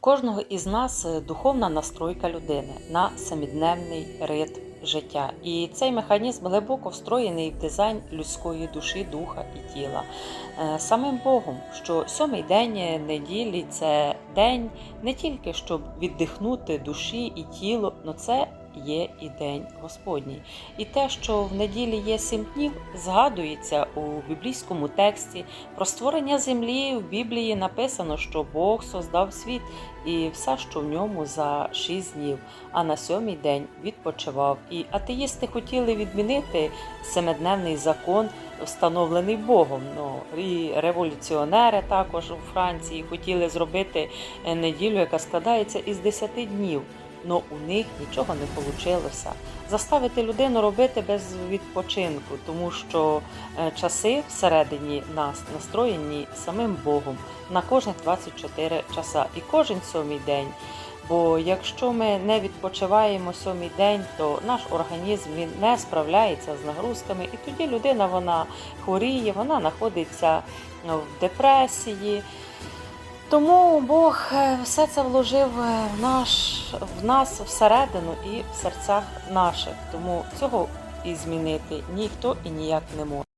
Кожного із нас е, духовна настройка людини на самідневний ритм життя. І цей механізм глибоко встроєний в дизайн людської душі, духа і тіла. Е, Самим Богом, що сьомий день неділі це день не тільки щоб віддихнути душі і тіло, але це є і день Господній. І те, що в неділі є сім днів, згадується у біблійському тексті. Про створення землі в Біблії написано, що Бог создав світ і все, що в ньому за шість днів, а на сьомий день відпочивав. І атеїсти хотіли відмінити семидневний закон, встановлений Богом. Ну, і революціонери також у Франції хотіли зробити е, неділю, яка складається із десяти днів. Но у них нічого не вийшло. Заставити людину робити без відпочинку, тому що е, часи всередині нас настроєні самим Богом на кожних 24 часа і кожен сьомий день. Бо якщо ми не відпочиваємо сьомий день, то наш організм він не справляється з нагрузками, і тоді людина вона хворіє, вона знаходиться ну, в депресії. Тому Бог е, все це вложив е, в, наш, в нас всередину і в серцях наших. Тому цього і змінити ніхто і ніяк не може.